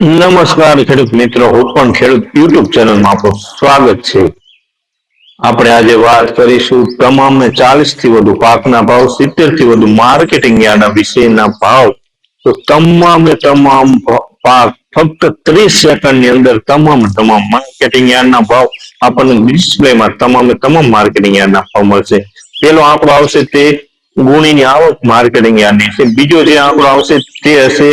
નમસ્કાર ખેડૂત મિત્રો પણ ખેડૂત યુટ્યુબ ચેનલમાં આપનું સ્વાગત છે. આપણે આજે વાત કરીશું તમામ ચાલીસથી વધુ પાકના ભાવ સિત્તેરથી વધુ માર્કેટિંગ યાર્ડના વિષયના ભાવ. તો તમામે તમામ પાક ફક્ત ત્રીસ સેકન્ડની અંદર તમામ તમામ માર્કેટિંગ યાર્ડના ભાવ આપણને ડિસ્પ્લેમાં તમામે તમામ માર્કેટિંગ યાર્ડના ભાવ મળશે. પેલો આંકડો આવશે તે ગુણીની આવક માર્કેટિંગ યાર્ડની છે. બીજો જે આંકડો આવશે તે હશે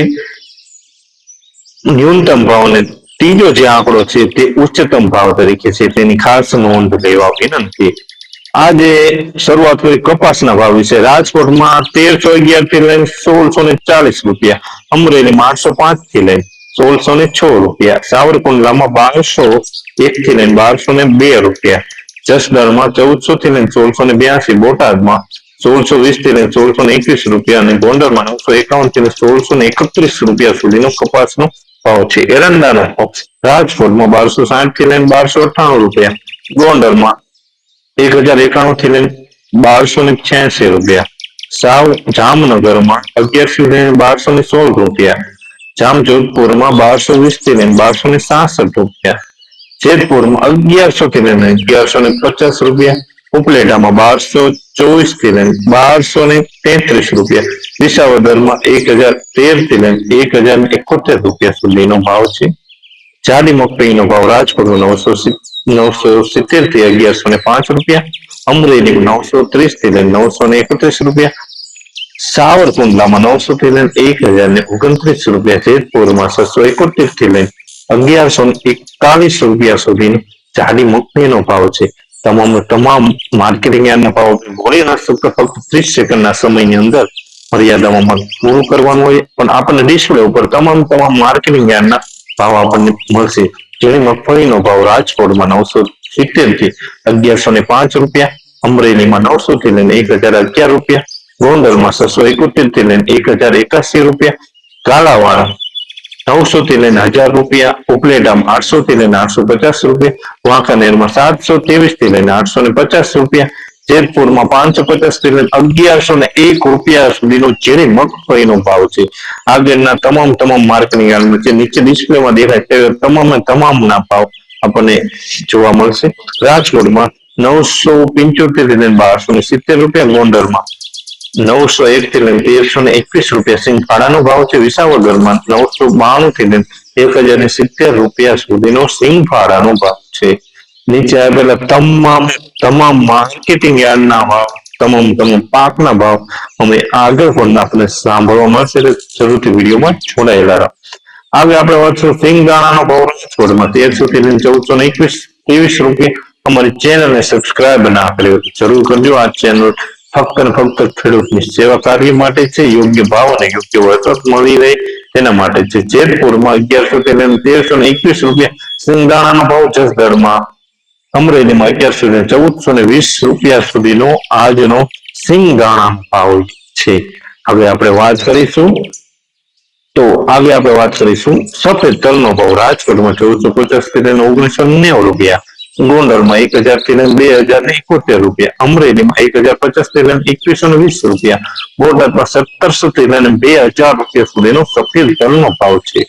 ન્યૂનતમ ભાવ અને ત્રીજો જે આંકડો છે તે ઉચ્ચતમ ભાવ તરીકે છે તેની ખાસ નોંધ લેવા વિનંતી આજે શરૂઆત કરી કપાસના ભાવ વિશે રાજકોટમાં તેરસો અગિયારથી લઈને સોળસો ને ચાલીસ રૂપિયા અમરેલીમાં આઠસો પાંચથી લઈને સોળસો ને છ રૂપિયા, સાવરકુંડલામાં બારસો એક થી લઈને બારસો ને બે રૂપિયા, જસદણમાં ચૌદસો થી લઈને સોળસો ને બ્યાસી, બોટાદમાં સોળસો વીસથી લઈને સોળસો ને એકવીસ રૂપિયા અને ગોંડલમાં નવસો એકાવનથી સોળસો ને એકત્રીસ રૂપિયા સુધીનો કપાસનો ભાવ છે એરંડાનો ભાવ રાજકોટમાં બારસો સાઠથી લઈને બારસો અઠ્ઠાણું રૂપિયા. ગોંડલમાં એક હજાર એકાણું થી લઈને બારસો ને છ્યાસી રૂપિયા. સાવ જામનગરમાં અગિયારસો થી બારસો ને સોળ રૂપિયા. જામજોધપુરમાં બારસો વીસથી લઈને બારસો ને સાસઠ રૂપિયા. જેતપુરમાં અગિયારસો થી લઈને અગિયારસો ને પચાસ રૂપિયા. ઉપલેટામાં બારસો ચોવીસથી બારસો ને તેત્રીસ રૂપિયા. વિસાવદરમાં એક હજાર તેરથી એક હજાર એકોતેર રૂપિયા સુધીનો ભાવ છે. જાડી મગફળીનો ભાવ રાજકોટનો નવસો નવસો સિત્તેરથી અગિયારસો ને પાંચ રૂપિયા. અમરેલી નવસો ત્રીસથી લઈને નવસો ને એકત્રીસ રૂપિયા. સાવરકુંડલામાં નવસો થી લઈને એક હજાર ને ઓગણત્રીસ રૂપિયા. જેતપુરમાં છસો એકોતેરથી લઈને અગિયારસો ને એકતાલીસ રૂપિયા સુધીનો જાડી મગફળીનો ભાવ છે. તમામ તમામ માર્કેટિંગ યાર્ડના ભાવ ભોળી શબ્દ ફક્ત ત્રીસ સેકન્ડના સમયની અંદર મર્યાદામાં પૂરું કરવાનું હોય. પણ આપણને ડિસ્પ્લે ઉપર તમામ તમામ માર્કેટિંગ યાર્ડના ભાવ આપણને મળશે. જેની મગફળીનો ભાવ રાજકોટમાં નવસો સિત્તેરથી અગિયારસો ને પાંચ રૂપિયા, અમરેલીમાં નવસો થી લઈને એક હજાર અગિયાર રૂપિયા, ગોંડલમાં છસો એકોતેરથી લઈને એક હજાર એકાસી રૂપિયા કાલાવાડા નવસો થી લઈને હજાર રૂપિયા ઉપલેટામાં આઠસો થી લઈને આઠસો પચાસ રૂપિયા, વાંકાનેરમાં સાતસો ત્રેવીસથી લઈને આઠસો ને પચાસ રૂપિયા, જેતપુરમાં પાંચસો પચાસથી લઈને અગિયારસો ને એક રૂપિયા સુધીનો ઝીણી મગફળીનો ભાવ છે. આગળના તમામ તમામ માર્કની યાર્ડમાં છે નીચે ડિસ્પ્લેમાં દેખાય તેવા તમામે તમામના ભાવ આપણને જોવા મળશે. રાજકોટમાં નવસો પંચોતેરથી લઈને બારસો ને સિત્તેર રૂપિયા ગોંડલમાં નવસો એક થી લઈને તેરસો ને એકવીસ રૂપિયા સિંગફાળાનો ભાવ છે. વિસાવદરમાં નવસો બાણું થી લઈને એક હજાર ને સિત્તેર રૂપિયા સુધીનો સિંગફાળાનો ભાવ છે. નીચે આપેલા તમામ તમામ માર્કેટિંગ યાર્ડના ભાવ, તમામ તમામ પાકના ભાવ અમે આગળ પણ આપણે સાંભળવા મળશે. જરૂરથી વિડીયોમાં જોડાયેલા રહો. આગળ આપણે વાંચશું સિંગ સિંગદાણાનો ભાવ રાજકોટમાં. તેરસો થી લઈને ચૌદસો ને એકવીસ, ત્રેવીસ રૂપિયા. અમારી ચેનલને સબસ્ક્રાઇબ ના કરી જરૂર કરજો આ ચેનલ ફક્ત ને ફક્ત ખેડૂતની સેવા કાર્ય માટે છે, યોગ્ય ભાવ અને યોગ્ય વળતર મળી રહે તેના માટે છે. જેતપુરમાં અગિયારસો તેરસો ને એકવીસ રૂપિયા સિંગદાણાનો ભાવ જસદરમાં અમરેલીમાં અગિયારસો ને ચૌદસો ને વીસ રૂપિયા સુધીનો આજનો સિંગદાણા ભાવ છે. હવે આપણે વાત કરીશું તો આગળ આપણે વાત કરીશું સફેદ તલનો ભાવ. રાજકોટમાં ચૌદસો પચાસથી ઓગણીસો નેવું રૂપિયા. ગોંડલમાં એક હજારથી બે હજાર ને એકોતેર રૂપિયા, અમરેલીમાં એક હજાર પચાસથી એકવીસો ને વીસ રૂપિયા બોર્ડરમાં સત્તરસો થી લઈને બે હજાર રૂપિયા સુધીનો સફેદ તલનો ભાવ છે.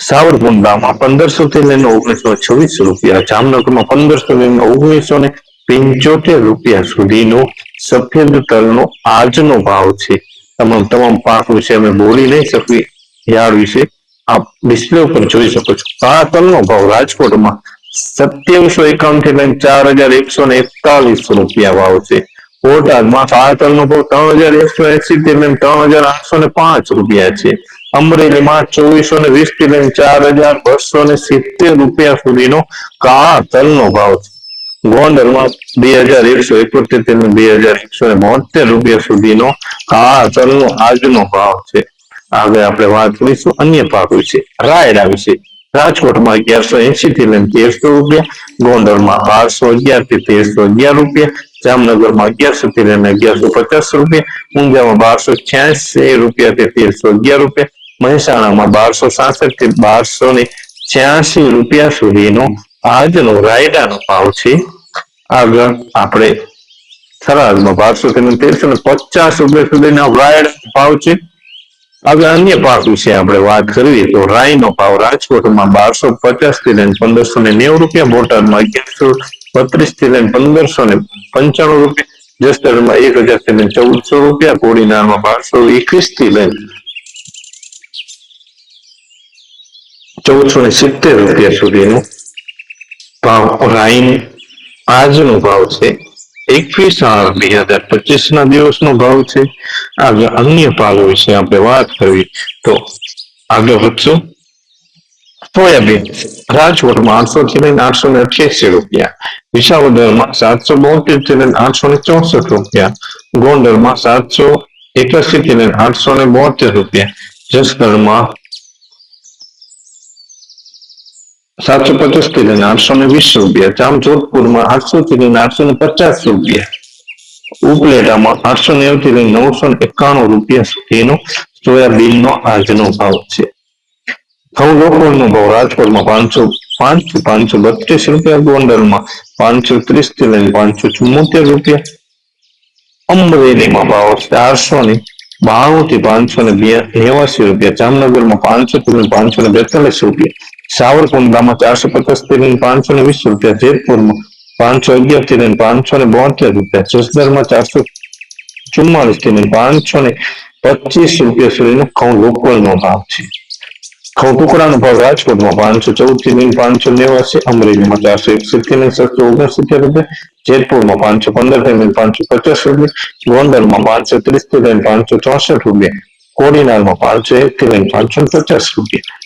સાવરકુંડલામાં પંદરસો થી લઈને ઓગણીસો છવ્વીસ રૂપિયા, જામનગરમાં પંદરસો લઈને ઓગણીસો ને પંચોતેર રૂપિયા સુધીનો સફેદ તલનો આજનો ભાવ છે. તમામ તમામ પાક વિશે અમે બોલી નહીં શકીએ. યાર્ડ વિશે આપ ડિસ્પ્લે ઉપર જોઈ શકો છો. આ તલનો ભાવ રાજકોટમાં સત્યાવીસો એકાવનથી લઈને ચાર હજાર એકસો ને એકતાલીસ રૂપિયા ભાવ છે. બોટાદમાં સાતલ નો ભાવ ત્રણ હજાર એકસો એસી થી લઈને ત્રણ હજાર આઠસો ને પાંચ રૂપિયા છે. અમરેલીમાં ચોવીસો ને વીસથી લઈને ચાર હજાર બસો ને સિત્તેર રૂપિયા સુધીનો કાળા તલનો ભાવ છે. ગોંડલમાં બે હજાર એકસો એકોતેર બે હજાર એકસો ને બોતેર રૂપિયા સુધીનો કાળા તલનો આજનો ભાવ છે. આગળ આપણે વાત કરીશું અન્ય પાક વિશે. રાયડા વિશે. રાજકોટમાં અગિયારસો એસી થી લઈને તેરસો રૂપિયા, ગોંડલમાં બારસો અગિયારથી તેરસો અગિયાર રૂપિયા, જામનગરમાં અગિયારસો થી લઈને અગિયારસો પચાસ રૂપિયા, ઊંઝામાં બારસો છ્યાસી રૂપિયા થી તેરસો અગિયાર રૂપિયા, મહેસાણામાં બારસો સાસઠથી બારસો ને છ્યાસી રૂપિયા સુધીનો આજનો રાયડાનો ભાવ છે. આગળ આપણે થરાદમાં બારસો થી તેરસો ને પચાસ રૂપિયા સુધીના રાયડ ભાવ છે. હવે અન્ય પાક વિશે આપણે વાત કરીએ તો રાઈનો ભાવ રાજકોટમાં બારસો પચાસથી લઈને પંદરસો ને નેવું રૂપિયા, બોટાદમાં અગિયારસો બત્રીસથી લઈને પંદરસો ને પંચાણું રૂપિયા જસદણમાં એક હજારથી લઈને ચૌદસો રૂપિયા, કોડીનારમાં બારસો એકવીસથી લઈને ચૌદસો ને સિત્તેર રૂપિયા સુધીનો ભાવ રાઈન આજનો ભાવ છે. એકવીસ આઠ બે હજાર પચીસ ના દિવસનો ભાવ છે. આગળ અન્ય પાકો વિશે આપણે વાત કરવી તો આગળ વધશું. સોયાબીન, રાજકોટમાં આઠસો થી લઈને આઠસો ને અઠ્યાસી રૂપિયા. વિસાવદરમાં સાતસો બોતેરથી લઈને આઠસો ને ચોસઠ રૂપિયા. ગોંડલમાં સાતસો એકાસી થી લઈને આઠસો ને બોતેર રૂપિયા. જસદણમાં સાતસો પચાસથી લઈને આઠસો ને વીસ રૂપિયા. જામજોધપુરમાં આઠસો થી લઈને આઠસો ને પચાસ રૂપિયા. ઉપલેટામાં આઠસો નેવું લઈને નવસો ને એકાણું રૂપિયા સુધીનો સોયાબીનનો આજનો ભાવ છે. ઘઉં લોકોનો ભાવ રાજકોટમાં પાંચસો પાંચ પાંચસો બત્રીસ રૂપિયા, ગોંડલમાં પાંચસો ત્રીસથી લઈને પાંચસો ચુમ્મોતેર રૂપિયા. અમરેલીમાં ભાવ ચારસો ને બાણું થી પાંચસો ને નેવાસી રૂપિયા. જામનગરમાં પાંચસો થી પાંચસો ને બેતાલીસ રૂપિયા. સાવરકુંડલામાં ચારસો પચાસથી લઈને પાંચસો ને વીસ રૂપિયા જેતપુરમાં, પાંચસો અગિયારથી પાંચસો ને બોતેર રૂપિયા, જસદરમાં ચારસો ચુમ્માલીસથી પાંચસો ને પચીસ રૂપિયા સુધીનો ઘઉં લોકલનો ભાવ છે. ઘઉં ટુકડાનો ભાવ રાજકોટમાં પાંચસો ચૌદથી પાંચસો નેવાસી, અમરેલીમાં ચારસો એકસઠી ને સાતસો ઓગણસિત્તેર રૂપિયા, જેતપુરમાં પાંચસો પંદરથી પાંચસો પચાસ રૂપિયા, ગોંડલમાં પાંચસો ત્રીસથી પાંચસો ચોસઠ રૂપિયા, કોડીનારમાં પાંચસો એક થી પાંચસો પચાસ રૂપિયા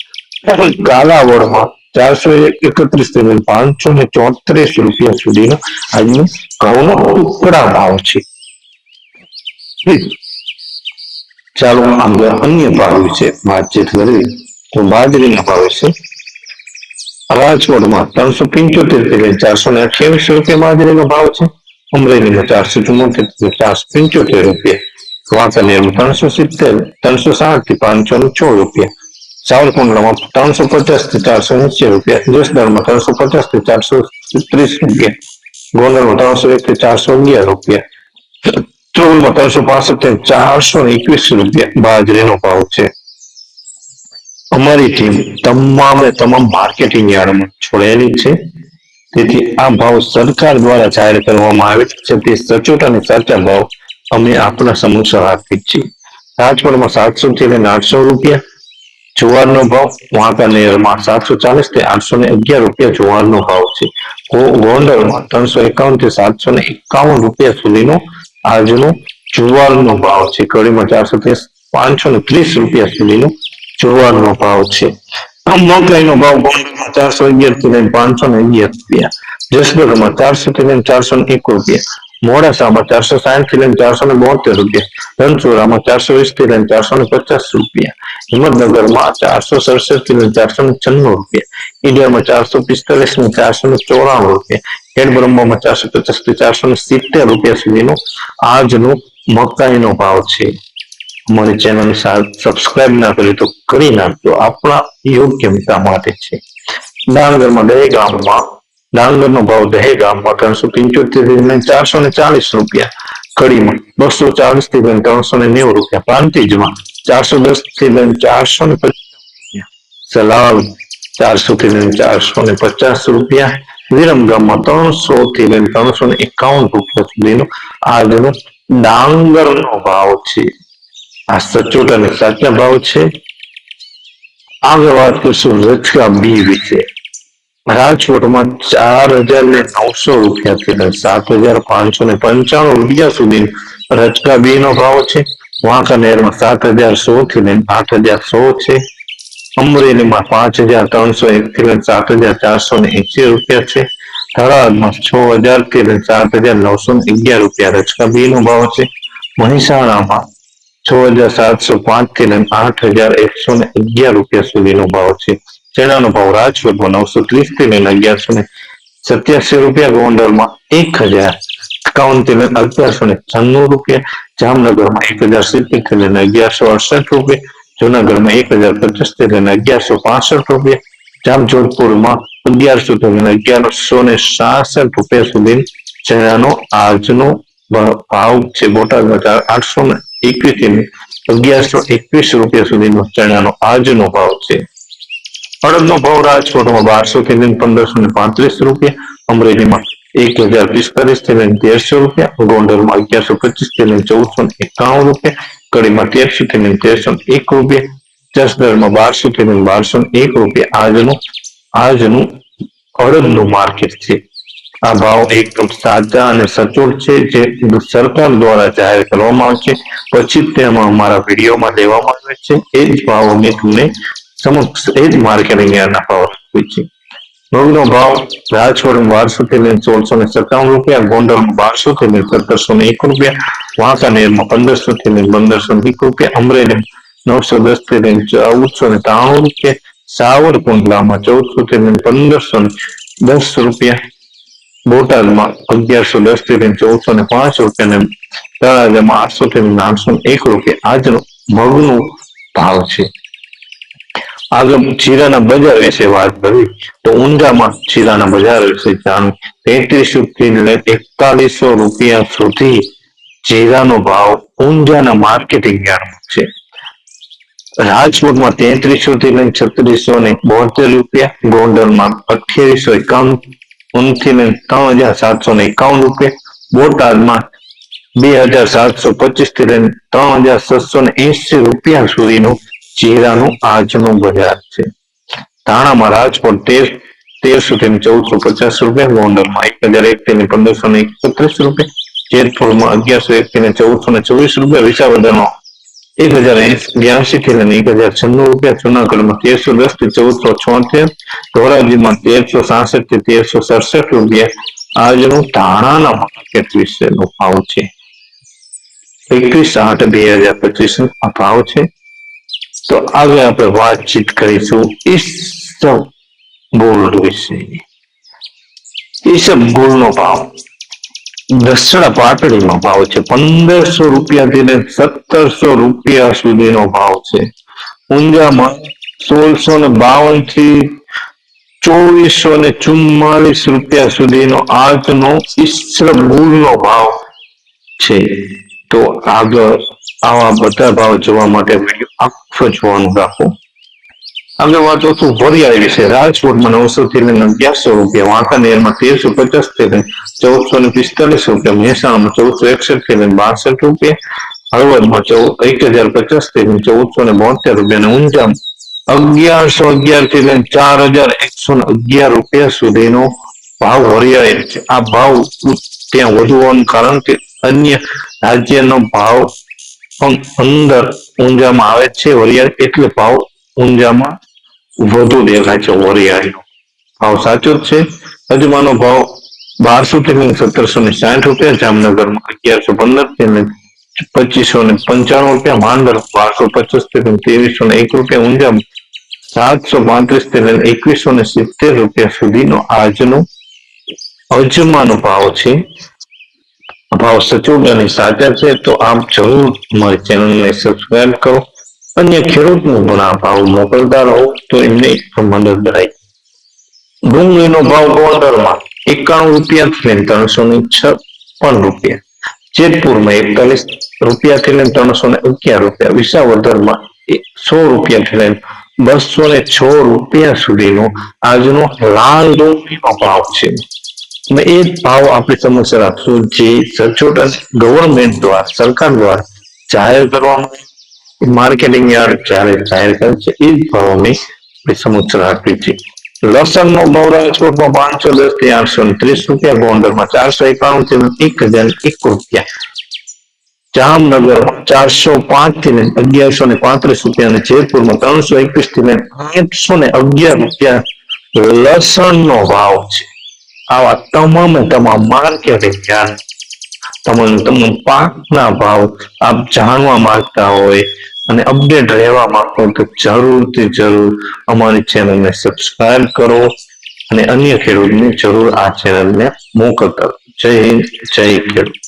કાલાવડમાં ચારસો એકત્રીસથી પાંચસો ને ચોત્રીસ રૂપિયા સુધીનો આજનો ઘઉંનો ટુકડા ભાવ છે. ચાલો આગળ અન્ય ભાવ વિશે વાતચીત કરવી તો બાજરીના ભાવ વિશે. રાજકોટમાં ત્રણસો પંચોતેરથી ચારસો ને અઠ્યાવીસ રૂપિયા બાજરીનો ભાવ છે. અમરેલીમાં ચારસો ચુમ્મોતેરથી ચારસો પંચોતેર રૂપિયા. વાંકાનેરમાં ત્રણસો સિત્તેર, ત્રણસો સાઠથી પાંચસો ને છ રૂપિયા. સાવરકુંડલામાં ત્રણસો પચાસથી ચારસો એસી રૂપિયા, દેશદારમાં ત્રણસો પચાસથી ચારસો ત્રીસ રૂપિયા, ગોંડલમાં ત્રણસો એક થી ચારસો અગિયાર રૂપિયા ચોલમાં ત્રણસો પાસઠથી ચારસો એકવીસ રૂપિયા બાજરીનો ભાવ છે. અમારી ટીમ તમામે તમામ માર્કેટિંગ યાર્ડમાં છોડેલી છે. તેથી આ ભાવ સરકાર દ્વારા જાહેર કરવામાં આવે છે. તે સચોટ અને સાચા ભાવ અમે આપણા સમક્ષ રાખીએ છીએ. રાજકોટમાં સાતસો થી લઈને આઠસો રૂપિયા જુવારનો ભાવ વાંકાનેરમાં સાતસો ચાલીસથી આઠસો ને અગિયાર રૂપિયા જુવારનો ભાવ છે. ગોંડલમાં ત્રણસો એકાવનથી સાતસો ને એકાવન રૂપિયા સુધીનો આજનો જુવારનો ભાવ છે. કડીમાં ચારસો થી પાંચસો ને ત્રીસ રૂપિયા સુધીનો જુવારનો ભાવ છે. મકાઈનો ભાવ ગોંડલમાં ચારસો અગિયારથી લઈને પાંચસો ને અગિયાર રૂપિયા. જસદણમાં ચારસો થી લઈને ચારસો ને એક રૂપિયા. મોડાસામાં ચારસો સાઠથી લઈને ચારસો ને બોતેર રૂપિયા ધનસુરામાં ચારસો વીસથી લઈને ચારસો ને પચાસ રૂપિયા હિંમતનગરમાં ચારસો સડસઠથી લઈને ચારસો ને છન્નું રૂપિયા ઈડિયામાં ચારસો પિસ્તાલીસ ને ચારસો ને ચોરાણું રૂપિયા ખેડબ્રહ્મામાં ચારસો પચાસથી ચારસો ને સિત્તેર રૂપિયા સુધીનો આજનો મકાઈનો ભાવ છે અમારી ચેનલ સબસ્ક્રાઇબ ના કરી તો કરી નાખજો આપણા યોગ્યતા માટે છે ડાંગરમાં દરેક ગામમાં ડાંગરનો ભાવ દહે ગામમાં ત્રણસો પંચોતેર ચારસો ને ચાલીસ રૂપિયા કડીમાં, બસો ચાલીસથી લઈને ત્રણસો ને નેવું રૂપિયા પ્રાંતિજમાં ચારસો દસથી લઈને ચારસો ને પચાસ સલાલ ચારસો થી લઈને ચારસો ને પચાસ રૂપિયા. વિરમગામમાં ત્રણસો થી લઈને ત્રણસો ને એકાવન રૂપિયા સુધીનો આજનો ડાંગરનો ભાવ છે. આ સચોટ અને સાચા ભાવ છે. આગળ વાત કરશું રચકા બી વિશે. રાજકોટમાં ચાર હજાર ને નવસો રૂપિયાથી લઈને સાત હજાર પાંચસો ને પંચાણું રૂપિયા સુધી રચકા બી નો ભાવ છે વાંકાનેરમાં સાત હજાર સો થી લઈને આઠ હજાર સો છે. અમરેલીમાં પાંચ હજાર ત્રણસો એક થી લઈને સાત હજાર ચારસો ને એસી રૂપિયા છે. થરાદમાં છ હજારથી લઈને સાત હજાર નવસો ને અગિયાર રૂપિયા રચકા બી નો ભાવ છે. મહેસાણામાં છ હજાર સાતસો પાંચથી લઈને આઠ હજાર એકસો ને અગિયાર રૂપિયા સુધીનો ભાવ છે. ચણાનો ભાવ રાજકોટમાં નવસો ત્રીસથી લઈને અગિયારસો ને સત્યાસી રૂપિયા ગોંડલમાં એક હજાર એકાવનથી લઈને અગિયારસો ને છન્નું રૂપિયા, જામનગરમાં એક હજાર સિત્તેરથી લઈને અગિયારસો અડસઠ રૂપિયા, જુનાગઢમાં એક હજાર પચાસથી લઈને અગિયારસો પાસઠ રૂપિયા, જામજોધપુરમાં અગિયારસો થી લઈને અગિયારસો ને સાસઠ રૂપિયા સુધી ચણાનો આજનો ભાવ છે. બોટાદમાં ચાર- આઠસો ને એકવીસથી અગિયારસો એકવીસ રૂપિયા સુધીનો ચણાનો આજનો ભાવ છે. અડદનો ભાવ રાજકોટમાં બારસો થી પંદરસો ને પાંત્રીસ રૂપિયા. અમરેલીમાં એક હજાર પિસ્તાલીસથી તેરસો રૂપિયા. ગોંડલમાં અગિયારસો પચીસથી ચૌદસો ને એકાણું રૂપિયા. કડીમાં તેરસો થી તેરસો ને એક રૂપિયા. જસદરમાં બારસો થી બારસો ને એક રૂપિયા. આજનું આજનું અડદનું માર્કેટ છે. આ ભાવ એકદમ સાચા અને સચોટ છે, જે સરકાર દ્વારા જાહેર કરવામાં આવે છે. પછી તેમાં અમારા વિડીયોમાં લેવામાં આવે છે. એ જ ભાવ અમે તમને સમક્ષ એ જ માર્કેટિંગ યાર્ડના ભાવ છીએ ઘઉંનો ભાવ રાજકોટ બારસો થી લઈને સોળસો ને સત્તાવન રૂપિયા, ગોંડલમાં બારસો થી લઈને સત્તરસો ને એક રૂપિયા, વાંકાનેરમાં પંદરસો થી લઈને પંદરસો ને એક રૂપિયા, અમરેલી નવસો દસથી લઈને ચૌદસો ને ત્રાણું રૂપિયા, સાવરકુંડલામાં ચૌદસો થી લઈને પંદરસો ને દસ રૂપિયા, બોટાદમાં અગિયારસો દસથી લઈને ચૌદસો ને પાંચ રૂપિયા ને તળાજામાં આઠસો થી એક રૂપિયા. આજનો મગનો ભાવ છે. આગળ જીરાના બજાર વિશે વાત કરવી તો ઊંઝામાં જીરાના બજાર વિશે જાણવું તેત્રીસો થી એકતાલીસો રૂપિયા સુધી જીરાનો ભાવ ઊંઝાના માર્કેટિંગ યાર્ડમાં છે. રાજકોટમાં તેત્રીસો થી લઈને છત્રીસો ને બોતેર રૂપિયા, ગોંડલમાં અઠ્યાવીસો એકાવનથી લઈને ત્રણ હજાર સાતસો ને એકાવન રૂપિયા, બોટાદમાં બે હજાર સાતસો પચીસથી લઈને ત્રણ હજાર છસો ને એસી રૂપિયા સુધીનું જીરાનું આજનું બજાર છે. ધાણામાં રાજકોટ તેર તેરસો થી ચૌદસો પચાસ રૂપિયા ગોંડલમાં એક હજાર એક થી પંદરસો ને એકત્રીસ રૂપિયા જેતપુરમાં અગિયારસો એક થી ચૌદસો ને ચોવીસ રૂપિયા વિસાવદરમાં એક હજાર બ્યાસી થી એક હજાર છન્નું રૂપિયા જુનાગઢમાં તેરસો દસથી ચૌદસો છોતેર ધોરાજીમાં તેરસો સાસઠથી તેરસો સડસઠ રૂપિયા. આજનું ધાણાના માર્કેટ વિશેનો ભાવ છે. એકવીસ આઠ બે હજાર પચીસ નો ભાવ છે. તો આગળ આપણે વાતચીત કરીશું ઈસબ ગોલ્ડ વિશે ઈસબ ગોલ્ડનો ભાવ દસડા પાટડીનો ભાવ છે પંદરસો રૂપિયાથી ને સત્તરસો રૂપિયા સુધીનો ભાવ છે ઊંઝામાં સોળસો ને બાવનથી ચોવીસો ને ચુમ્માલીસ રૂપિયા સુધીનો આજનો નો ભાવ છે તો આગળ આવા બધા ભાવ જોવા માટે વીડિયો આખો જોવાનું રાખો. આગળ વાત હતું વરિયાળી વિશે રાજકોટમાં નવસો થી અગિયારસો રૂપિયા, વાંકાનેરમાં તેરસો પચાસથી ચૌદસો ને પિસ્તાલીસ રૂપિયા, મહેસાણામાં ચૌદસો એકસઠથી બાસઠ રૂપિયા, હળવદમાં ચૌદ એક હજાર પચાસથી ચૌદસો ને બોતેર રૂપિયા અને ઊંઝામાં અગિયારસો અગિયારથી લઈને ચાર હજાર એકસો ને અગિયાર રૂપિયા સુધીનો ભાવ વરિયાળી છે. આ ભાવ ત્યાં વધુ હોવાનું કારણ કે અન્ય રાજ્યનો ભાવ અંદર ઊંઝામાં આવે છે. વરિયાળી એટલે ભાવ ઊંઝામાં વધુ દેખાય છે વરિયાળીનો. ભાવ સાચો જ છે. અજમાનો ભાવ બારસો થી સત્તરસો ને સાઠ રૂપિયા, જામનગરમાં અગિયારસો પંદરથી પચીસો ને પંચાણું રૂપિયા, માંડર બારસો પચાસથી ત્રેવીસો ને એક રૂપિયા ઊંઝામાં સાતસો પાંત્રીસથી એકવીસો ને સિત્તેર રૂપિયા સુધીનો આજનો અજમાનો ભાવ છે. ભાવ સચોટ અને સાચા છે, તો આપ જરૂર મારી ચેનલને સબસ્ક્રાઇબ કરો. અન્ય ખેડૂતનો પણ આ ભાવ મોકલતા રહો, તો એમને મદદ થાય. ડુંગળીનો ભાવ ગોંડલમાં એકાણું રૂપિયા થી લઈને ત્રણસો ને છપ્પન રૂપિયા. જેતપુરમાં એકતાલીસ રૂપિયા લઈને ત્રણસો ને અગિયાર રૂપિયા. વિસાવદરમાં સો રૂપિયા લઈને બસો ને છ રૂપિયા સુધીનો આજનો લાલ ડુંગળીનો ભાવ છે. અને એ ભાવ આપણે સમક્ષ રાખશું. જે સચોટ ગવર્મેન્ટ દ્વારા, સરકાર દ્વારા જાહેર કરવામાં માર્કેટિંગ યાર્ડ જ્યારે જાહેર કરે છે, એ જ ભાવ અમે સમક્ષ રાખવી છે લસણનો ભાવ રાજકોટમાં પાંચસો દસથી આઠસો ને ત્રીસ રૂપિયા ગોંડલમાં ચારસો એકાણું થી એક હજાર એક રૂપિયા. જામનગર ચારસો પાંચથી લઈને અગિયારસો ને પાંત્રીસ રૂપિયા અને જેતપુરમાં ત્રણસો એકવીસથી લઈને આઠસો ને અગિયાર રૂપિયા લસણનો ભાવ છે. આવા તમામે તમામ માર્કેટિંગ ધ્યાન તમામ તમામ પાકના ભાવ આપ જાણવા માંગતા હોય અને અપડેટ રહેવા માંગતો તો જરૂરથી જરૂર અમારી ચેનલને સબસ્ક્રાઇબ કરો અને અન્ય ખેડૂતને જરૂર આ ચેનલને મોકલતા. જય હિન્દ, જય ખેડૂત